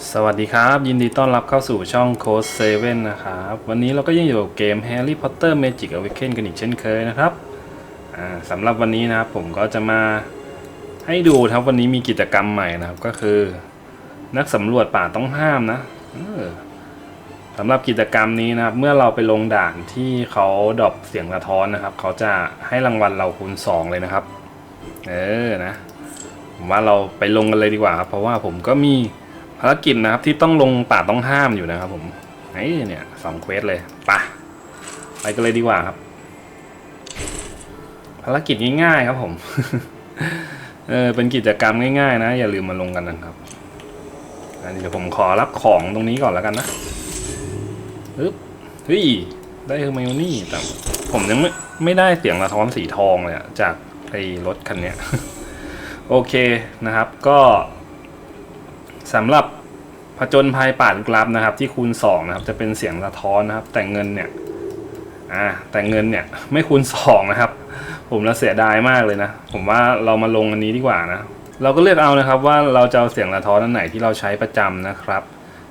สวัสดีครับ ยินดีต้อนรับเข้าสู่ช่องโค้ดเซเว่นนะครับ วันนี้เราก็ยังอยู่กับเกม Harry Potter Magic Awaken กันอีกเช่นเคยนะครับสำหรับวันนี้นะครับผมก็จะมาให้ดูครับวันนี้มีกิจกรรมใหม่นะครับก็คือ นักสำรวจป่าต้องห้ามนะสำหรับกิจกรรมนี้นะครับ เมื่อเราไปลงด่านที่เขาดรอปเสียงสะท้อนนะครับ เขาจะให้รางวัลเราคูณ2เลยนะครับ เออนะผมว่าเราไปลงกันเลยดีกว่าครับเพราะว่าผมก็มี ภารกิจนะครับที่ต้องลงป่าต้องห้ามอยู่นะครับผมไอ้เนี่ยสองเควสเลยปะไปกันเลยดีกว่าครับ ภารกิจง่ายๆครับผม เออเป็นกิจกรรมง่ายๆนะ อย่าลืมมาลงกันนะครับอันนี้เดี๋ยวผมขอรับของตรงนี้ก่อนแล้วกันนะอึ๊บเฮ้ยได้เฮอร์ไมโอนี่แต่ผมยังไม่ไม่ได้เสียงสะท้อนสีทองเลยอะจากไอ้รถคันเนี้ย โอเคนะครับ ก็ สำหรับผจญภัยป่านกลับนะครับ ที่คูณ2นะครับจะเป็นเสียงสะท้อนนะครับ แต่เงินเนี่ยอ่าแต่เงินเนี่ยไม่คูณ2นะครับ ผมละเสียดายมากเลยนะ ผมว่าเรามาลงอันนี้ดีกว่านะ เราก็เลือกเอานะครับว่าเราจะเอาเสียงสะท้อนอันไหนที่เราใช้ประจำนะครับ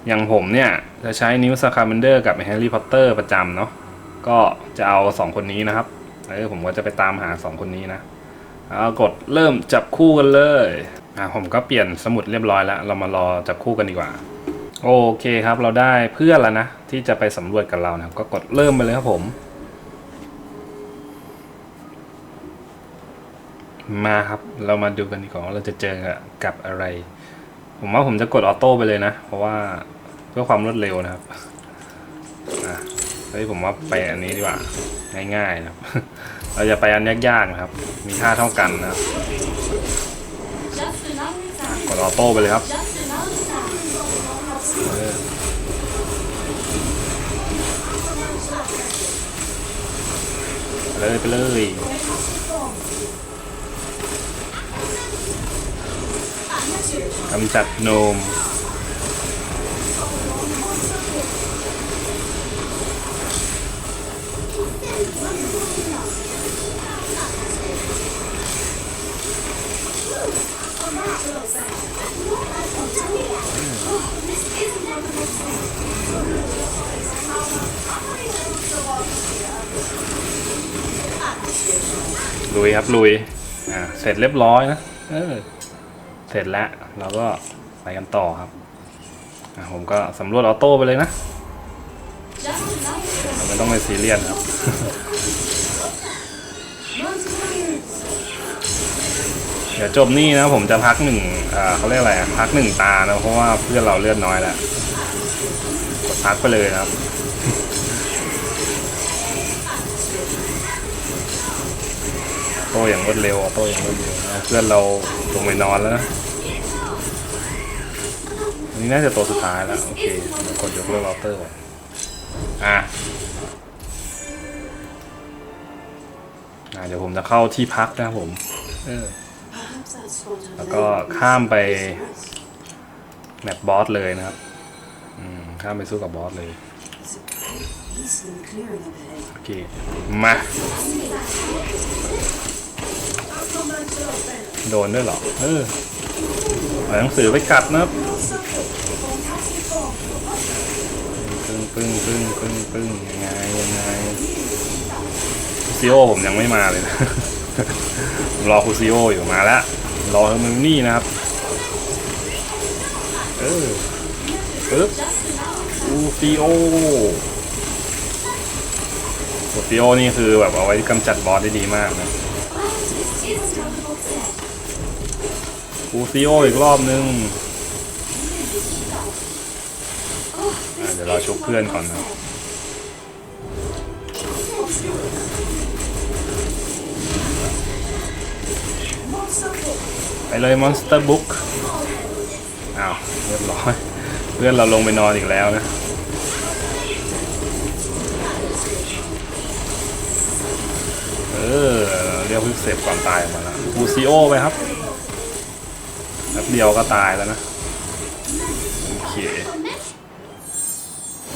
อย่างผมเนี่ยจะใช้นิวสคาร์เบนเดอร์กับแฮร์รี่พอตเตอร์ประจำเนาะก็จะเอาสองคนนี้นะครับเออผมก็จะไปตามหาสองคนนี้นะเอากดเริ่มจับคู่กันเลย อะผมก็เปลี่ยนสมุดเรียบร้อยแล้ว เรามารอจับคู่กันดีกว่า โอเคครับ เราได้เพื่อนแล้วนะ ที่จะไปสำรวจกับเรานะก็กดเริ่มไปเลยครับผม มาครับ เรามาดูกันดีกว่าเราจะเจอกับอะไร ผมว่าผมจะกดออโต้ไปเลยนะ เพราะว่าเพื่อความรวดเร็วนะครับอะเฮ้ยผมว่าไปอันนี้ดีกว่าง่ายๆนะครับ เราจะไปอันยากๆนะครับ มีค่าเท่ากันนะครับ ออโต้ไปเลยครับเลยไปเลยกำจัดโนม ลุยครับลุยอ่าเสร็จเรียบร้อยนะเออเสร็จแล้วเราก็ไปกันต่อครับอ่าผมก็สำรวจออโต้ไปเลยนะเราไม่ต้องไปซีเรียสครับเดี๋ยวจบนี่นะผมจะพักหนึ่งอ่าเขาเรียกอะไรพักหนึ่งตานะเพราะว่าเพื่อนเราเลือดน้อยแล้วกดพักไปเลยนะครับ โต้อย่างรวดเร็วออโต้อย่างรวดเร็วนะเพื่อนเราลงไปนอนแล้วนะอันนี้น่าจะตัวสุดท้ายแล้ว โอเคกดยกเลิกเราเตอร์ก่อนอะอะเดี๋ยวผมจะเข้าที่พักนะครับผมเออแล้วก็ข้ามไปแมปบอสเลยนะครับอืมข้ามไปสู้กับบอสเลย โอเค มา โดนด้วยหรอ เออเอาหนังสือไปกัดนะครับปึ้งปึ้งปึ้งปึ้งปึ้งยังไงยังไงซิโอผมยังไม่มาเลยนะรอคูซิโออยู่มาแล้ว รอเฮอร์มินี่นะครับ เออปึ๊บคูซิโอคูซิโอนี่คือแบบเอาไว้กำจัดบอสได้ดีมากนะ คูซิโออีกรอบนึงอะเดี๋ยวเราชุบเพื่อนก่อนนะไปเลยมอนสเตอร์บุ๊กอ้าวเรียบร้อย เพื่อนเราลงไปนอนอีกแล้วนะเออ เรียกพึ่งเสร็จก่อนตายออกมาแล้วคูซิโอไปครับแป๊บเดียวก็ตายแล้วนะ โอเค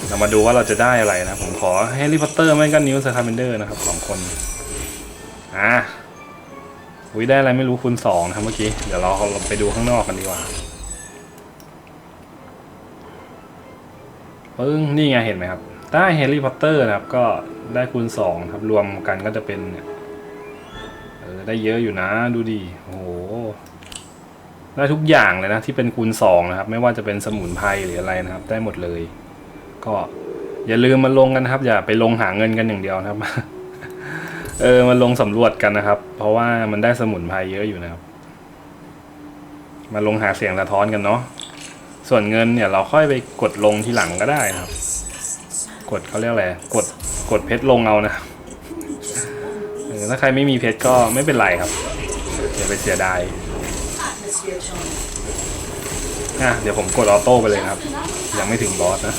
เรามาดูว่าเราจะได้อะไรนะ ผมขอแฮร์รี่พอตเตอร์ไม่ก็นิวส์คาร์เบนเดอร์นะครับสองคน อะอุ้ยได้อะไรไม่รู้คูณสองนะครับเมื่อกี้ เดี๋ยวเราไปดูข้างนอกกันดีกว่าปึ้งนี่ไงเห็นไหมครับ ได้แฮร์รี่พอตเตอร์นะครับ ก็ได้คูณสองครับ รวมกันก็จะเป็นเนี่ย ได้เยอะอยู่นะ ดูดิโอ้โหได้ทุกอย่างเลยนะ ที่เป็นคูณสองนะครับ ไม่ว่าจะเป็นสมุนไพรหรืออะไรนะครับ ได้หมดเลย ก็อย่าลืมมาลงกันนะครับ อย่าไปลงหาเงินกันอย่างเดียวนะครับ เออมาลงสำรวจกันนะครับ เพราะว่ามันได้สมุนไพรเยอะอยู่นะครับ มาลงหาเสียงสะท้อนกันเนาะส่วนเงินเนี่ยเราค่อยไปกดลงทีหลังก็ได้นะครับ กดเขาเรียกอะไรกดกดเพชรลงเอานะ ถ้าใครไม่มีเพชรก็ไม่เป็นไรครับอย่าไปเสียดายอะเดี๋ยวผมกดออโต้ไปเลยครับ ยังไม่ถึงบอสนะ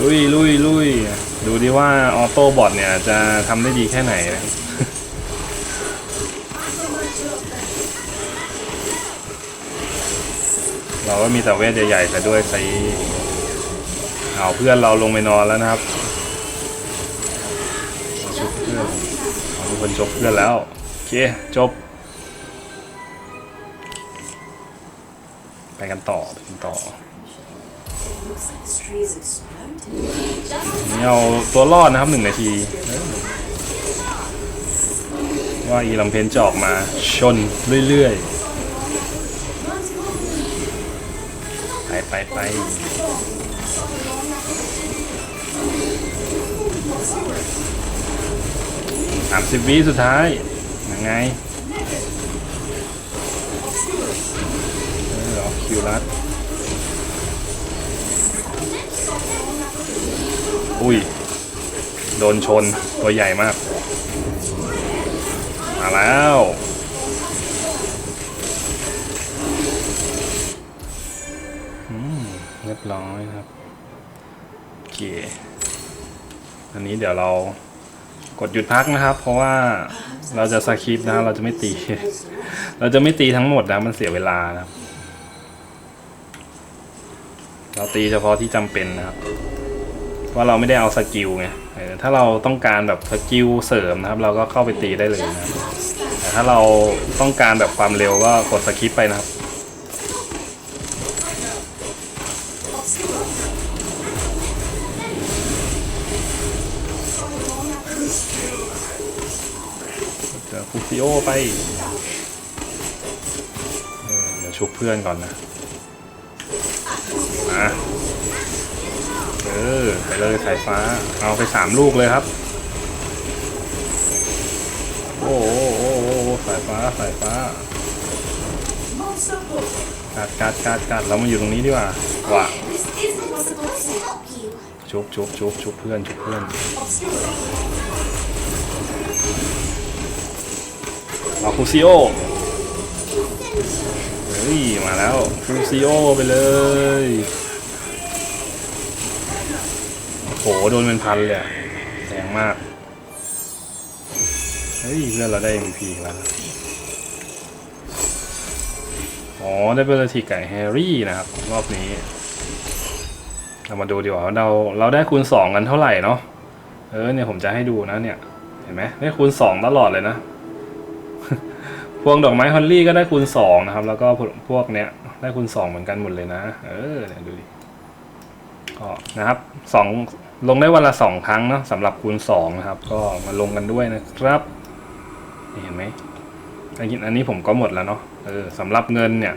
ลุยลุยลุยดูดิว่าออโต้บอทเนี่ยจะทำได้ดีแค่ไหนนะเราก็มีแต่เวทใหญ่ๆแต่ด้วยใส เอาเพื่อนเราลงไปนอนแล้วนะครับเอาชุบเพื่อนเอามีคนจบเพื่อนแล้ว โอเค จบ ไปกันต่อไปกันต่อนี่เอาตัวรอดนะครับหนึ่งนาที ว่าอีลำเพนจะออกมาชนเรื่อยๆ ไปไปไป สามสิบวิสุดท้าย ยังไงเออคิวรัดอุ้ย โดนชน ตัวใหญ่มาก มาแล้วเรียบร้อยครับ เค อันนี้เดี๋ยวเรากดหยุดพักนะครับ เพราะว่าเราจะสคริปนะ เราจะไม่ตี เราจะไม่ตีทั้งหมดนะ มันเสียเวลานะครับเราตีเฉพาะที่จำเป็นนะครับว่าเราไม่ได้เอาสกิลไงถ้าเราต้องการแบบสกิลเสริมนะครับ เราก็เข้าไปตีได้เลยนะแต่ถ้าเราต้องการแบบความเร็วก็กดสคิปไปนะครับ เจอคูซิโอไปเดี๋ยวชุบเพื่อนก่อนนะมาเออไปเลยสายฟ้า เอาไปสามลูกเลยครับ โอ้โหสายฟ้าสายฟ้ากัดกัดกัดกัดเรามาอยู่ตรงนี้ดีกว่าว่ะชุบชุบชุบชุบเพื่อนชุบเพื่อน เอาคูซิโอเฮ้ย มาแล้วคูซิโอไปเลยโหโดนเป็นพันเลยแรงมาก เฮ้ยเพื่อนเราได้ MVP แล้วอ๋อ ได้เบลทีไก่แฮร์รี่นะครับ รอบนี้เรามาดูดีกว่าว่าเราเราได้คูณสองกันเท่าไหร่เนาะเออเนี่ยผมจะให้ดูนะเนี่ย เห็นไหมได้คูณสองตลอดเลยนะ พวงดอกไม้ฮอลลี่ก็ได้คูณสองนะครับ แล้วก็พวกเนี้ยได้คูณสองเหมือนกันหมดเลยนะ เออเนี่ยดูดิก็นะครับสองลงได้วันละสองครั้งเนาะสำหรับคูณสองนะครับ ก็มาลงกันด้วยนะครับเห็นไหมอันนี้อันนี้ผมก็หมดแล้วเนาะเออสำหรับเงินเนี่ย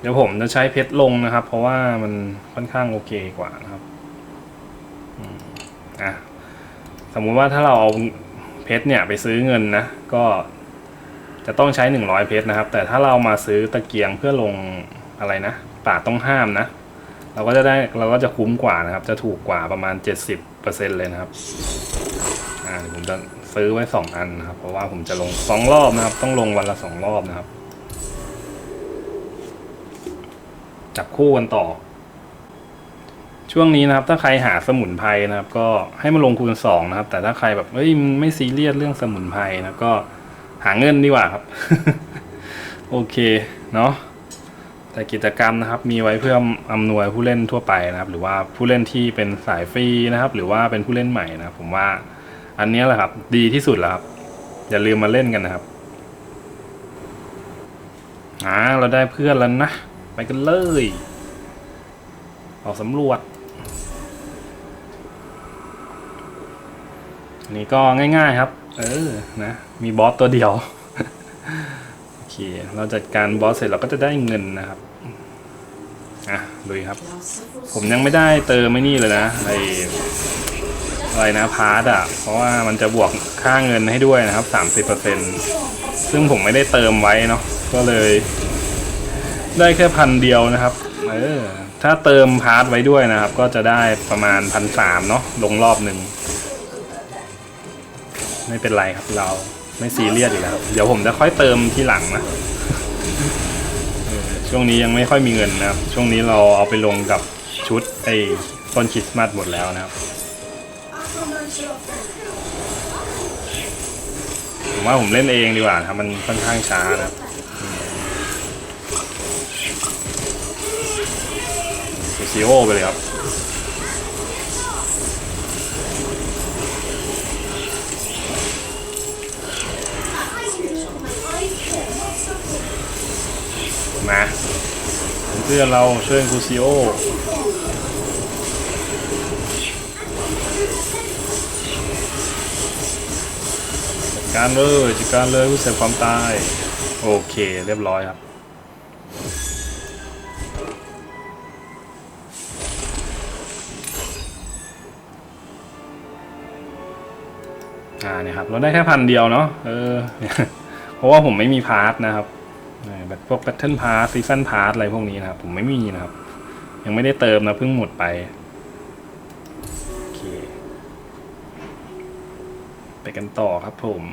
เดี๋ยวผมจะใช้เพชรลงนะครับ เพราะว่ามันค่อนข้างโอเคกว่านะครับอะสมมุติว่าถ้าเราเอาเพชรเนี่ยไปซื้อเงินนะ ก็ จะต้องใช้หนึ่งร้อยเพชรนะครับ แต่ถ้าเรามาซื้อตะเกียงเพื่อลงอะไรนะ ป่าต้องห้ามนะ เราก็จะได้เราก็จะคุ้มกว่านะครับ จะถูกกว่าประมาณ 70%เลยนะครับอ่าเดี๋ยวผมจะซื้อไว้สองอันนะครับ เพราะว่าผมจะลงสองรอบนะครับ ต้องลงวันละสองรอบนะครับ จับคู่กันต่อ ช่วงนี้นะครับ ถ้าใครหาสมุนไพรนะครับ ก็ให้มาลงคูณสองนะครับ แต่ถ้าใครแบบเอ้ยไม่ซีเรียสเรื่องสมุนไพรนะก็ หาเงินดีกว่าครับ โอเคเนาะแต่กิจกรรมนะครับ มีไว้เพื่ออำนวยผู้เล่นทั่วไปนะครับ หรือว่าผู้เล่นที่เป็นสายฟรีนะครับ หรือว่าเป็นผู้เล่นใหม่นะผมว่า อันนี้แหละครับ ดีที่สุดแล้วครับ อย่าลืมมาเล่นกันนะครับอ่าเราได้เพื่อนแล้วนะ ไปกันเลย ออกสำรวจนนี้ก็ง่าย ๆครับ เออนะมีบอสตัวเดียวโอเคเราจัดการบอสเสร็จเราก็จะได้เงินนะครับอะลุยครับ ผมยังไม่ได้เติมไม่นี่เลยนะไออะไรนะพาร์ตอะ เพราะว่ามันจะบวกค่าเงินให้ด้วยนะครับสามสิบเปอร์เซ็นซึ่งผมไม่ได้เติมไว้เนาะก็เลย ได้แค่พันเดียวนะครับเออถ้าเติมพาร์ทไว้ด้วยนะครับ ก็จะได้ประมาณพันสามเนาะลงรอบหนึ่ง ไม่เป็นไรครับเราไม่ซีเรียสอยู่แล้ว เดี๋ยวผมจะค่อยเติมทีหลังนะช่วงนี้ยังไม่ค่อยมีเงินนะครับ ช่วงนี้เราเอาไปลงกับชุดไอ้ต้นคริสต์มาสหมดแล้วนะครับผมว่าผมเล่นเองดีกว่าครับมันค่อนข้างช้านะครับซีโอไปเลยครับ มาเพื่อนเราช่วยคูซิโอจัดการเลยจัดการเลยผู้เสพความตาย โอเคเรียบร้อยครับอ่าเนี่ยครับเราได้แค่พันเดียวเนาะเออเพราะว่าผมไม่มีพาร์ทนะครับ แบบพวก Battle Pass Season Pass อะไรพวกนี้นะครับ ผมไม่มีนะครับ ยังไม่ได้เติมนะเพิ่งหมดไปโอเคไปกันต่อครับผม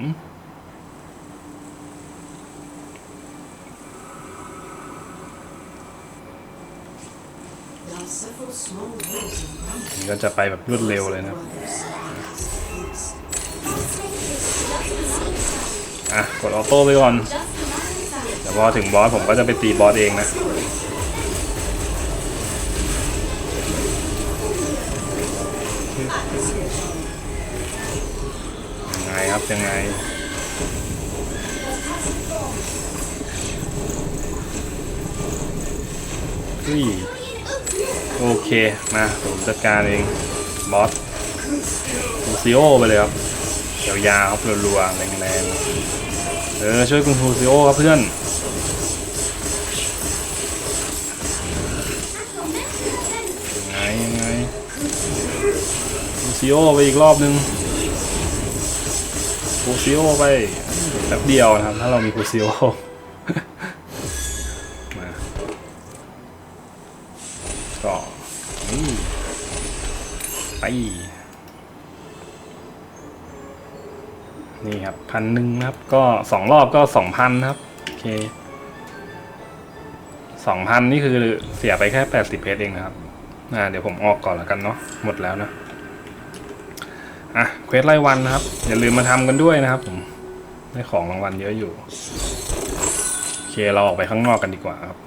นี่ก็จะไปแบบรวดเร็วเลยนะครับอะ กดออโต้ไปก่อน ดี๋ยวพอถึงบอสผมก็จะไปตีบอสเองนะยังไงครับยังไงฮ้ยโอเค มาผมจัดการเอง บอสคูซิโอไปเลยครับยาวๆครับรัวๆแรงๆ เออ ช่วยคุณคูซิโอครับเพื่อน ซิโอไปอีกรอบนึงคูซิโอไปแป๊บเดียวนะครับ ถ้าเรามีคูซิโอมาก็นี่ไป นี่ครับพันหนึ่งนะครับ ก็สองรอบก็สองพันครับ โอเคสองพันนี่คือเสียไปแค่แปดสิบเพชรเองนะครับอ่าเดี๋ยวผมออกก่อนแล้วกันเนาะหมดแล้วนะ อะเควสรายวันนะครับ อย่าลืมมาทำกันด้วยนะครับผมได้ของรางวัลเยอะอยู่ โอเคเราออกไปข้างนอกกันดีกว่าครับ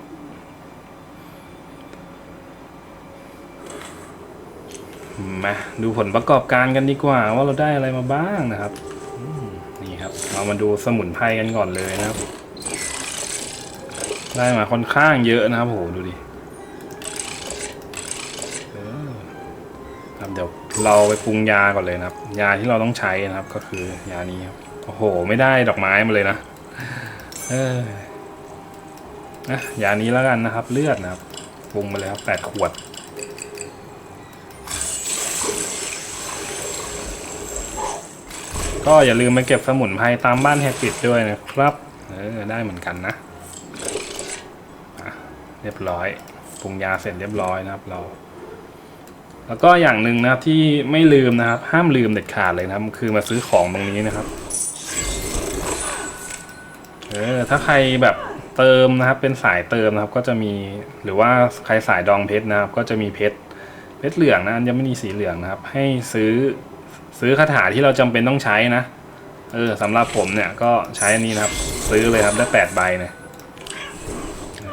มาดูผลประกอบการกันดีกว่า ว่าเราได้อะไรมาบ้างนะครับนี่ครับ เรามาดูสมุนไพรกันก่อนเลยนะครับ ได้มาค่อนข้างเยอะนะครับโหดูดิ เราไปปรุงยาก่อนเลยนะครับ ยาที่เราต้องใช้นะครับ ก็คือยานี้ครับโอ้โห ไม่ได้ดอกไม้มาเลยนะ เออนะยานี้แล้วกันนะครับ เลือดนะครับปรุงมาแล้วแปดขวดก็อย่าลืมมาเก็บสมุนไพรตามบ้านแฮกปิดด้วยนะครับเออได้เหมือนกันนะ เรียบร้อยปรุงยาเสร็จเรียบร้อยนะครับเรา แล้วก็อย่างหนึ่งนะครับที่ไม่ลืมนะครับ ห้ามลืมเด็ดขาดเลยนะครับ คือมาซื้อของตรงนี้นะครับเออถ้าใครแบบเติมนะครับ เป็นสายเติมนะครับ ก็จะมีหรือว่าใครสายดองเพชรนะครับ ก็จะมีเพชรเพชรเหลืองนะอัญมณีสีเหลืองนะครับ ให้ซื้อซื้อคาถาที่เราจำเป็นต้องใช้นะเออสำหรับผมเนี่ยก็ใช้อันนี้นะครับ ซื้อเลยครับได้แปดใบเนี่ย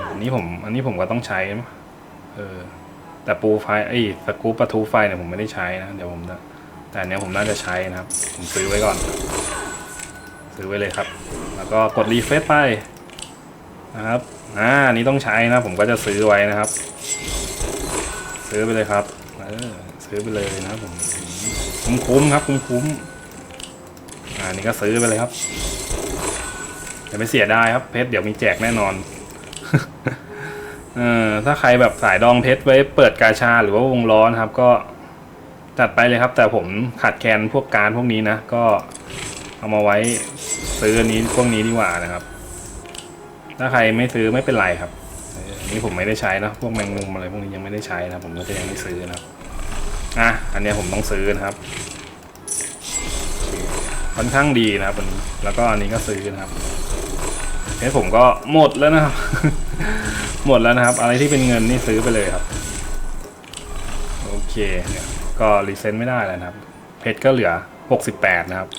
อันนี้ผมอันนี้ผมก็ต้องใช้เออ แต่ปูไฟไอ้สกูปปะทูไฟเนี่ยผมไม่ได้ใช้นะเดี๋ยวผมจะแต่อันเนี้ยผมน่าจะใช้นะครับ ผมซื้อไว้ก่อน ซื้อไว้เลยครับ แล้วก็กดรีเฟซไปนะครับอ่านี้ต้องใช้นะ ผมก็จะซื้อไว้นะครับ ซื้อไปเลยครับเออซื้อไปเลยนะผมคุ้มคุ้มครับ คุ้มคุ้มอ่านี่ก็ซื้อไปเลยครับอย่าไปเสียได้ครับเพชรเดี๋ยวมีแจกแน่นอน เออถ้าใครแบบสายดองเพชรไว้เปิดกาชาหรือว่าวงล้อนะครับ ก็จัดไปเลยครับ แต่ผมขาดแคลนพวกการพวกนี้นะ ก็เอามาไว้ซื้ออันนี้พวกนี้ดีกว่านะครับ ถ้าใครไม่ซื้อไม่เป็นไรครับนนี้ผมไม่ได้ใช้นะพวกแมงมุมอะไรพวกนี้ยังไม่ได้ใช้นะผมก็จะยังไม่ซื้อนะอะอันนี้ผมต้องซื้อนะครับค่อนข้างดีนะครับอันแล้วก็อันนี้ก็ซื้อนะครับ เพชรผมก็หมดแล้วนะครับ หมดแล้วนะครับ อะไรที่เป็นเงินนี่ซื้อไปเลยครับ โอเคเนี่ยก็รีเซ็ตไม่ได้แล้วนะครับ เพชรก็เหลือ 68 นะครับ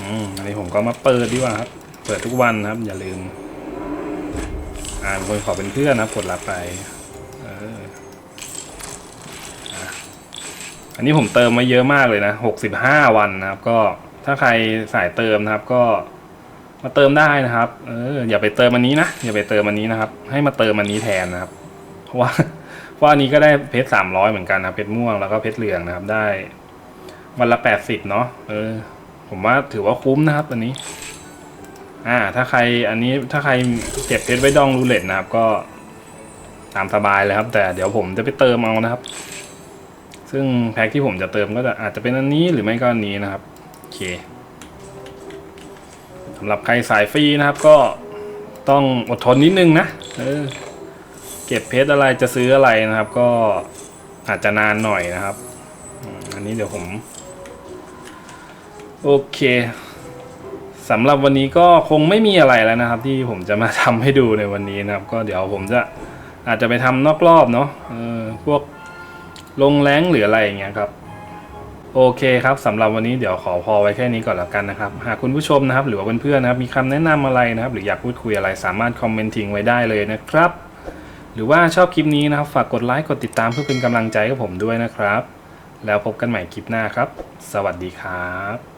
อืมอันนี้ผมก็มาเปิดดีกว่าครับ เปิดทุกวันนะครับ อย่าลืม อ่านคนขอเป็นเพื่อนนะครับกดรับไป เอออันนี้ผมเติมมาเยอะมากเลยนะ 65 วันนะครับ ก็ถ้าใครสายเติมนะครับ ก็ มาเติมได้นะครับ เอออย่าไปเติมอันนี้นะอย่าไปเติมอันนี้นะครับ ให้มาเติมอันนี้แทนนะครับ เพราะว่าเพราะอันนี้ก็ได้เพชรสามร้อยเหมือนกันนะเพชรม่วงแล้วก็เพชรเหลืองนะครับ ได้วันละแปดสิบเนาะเออ ผมว่าถือว่าคุ้มนะครับอันนี้ อ่า ถ้าใครอันนี้ถ้าใครเก็บเพชรไว้ดองรูเล็ตนะครับ ก็ตามสบายเลยครับ แต่เดี๋ยวผมจะไปเติมเอานะครับ ซึ่งแพ็คที่ผมจะเติมก็จะอาจจะเป็นอันนี้หรือไม่ก็อันนี้นะครับโอเค สำหรับใครสายฟรีนะครับก็ต้องอดทนนิดนึงนะเออเก็บเพชรอะไรจะซื้ออะไรนะครับ ก็อาจจะนานหน่อยนะครับ อันนี้เดี๋ยวผม โอเคสำหรับวันนี้ก็คงไม่มีอะไรแล้วนะครับ ที่ผมจะมาทำให้ดูในวันนี้นะครับ ก็เดี๋ยวผมจะอาจจะไปทำนอกรอบเนาะออพวกลงแรงหรืออะไรอย่างเงี้ยครับ โอเคครับสำหรับวันนี้เดี๋ยวขอพอไว้แค่นี้ก่อนแล้วกันนะครับ หากคุณผู้ชมนะครับ หรือว่าเพื่อนๆนะครับ มีคำแนะนำอะไรนะครับ หรืออยากพูดคุยอะไรสามารถคอมเมนต์ทิ้งไว้ได้เลยนะครับ หรือว่าชอบคลิปนี้นะครับ ฝากกดไลค์กดติดตามเพื่อเป็นกำลังใจกับผมด้วยนะครับ แล้วพบกันใหม่คลิปหน้าครับ สวัสดีครับ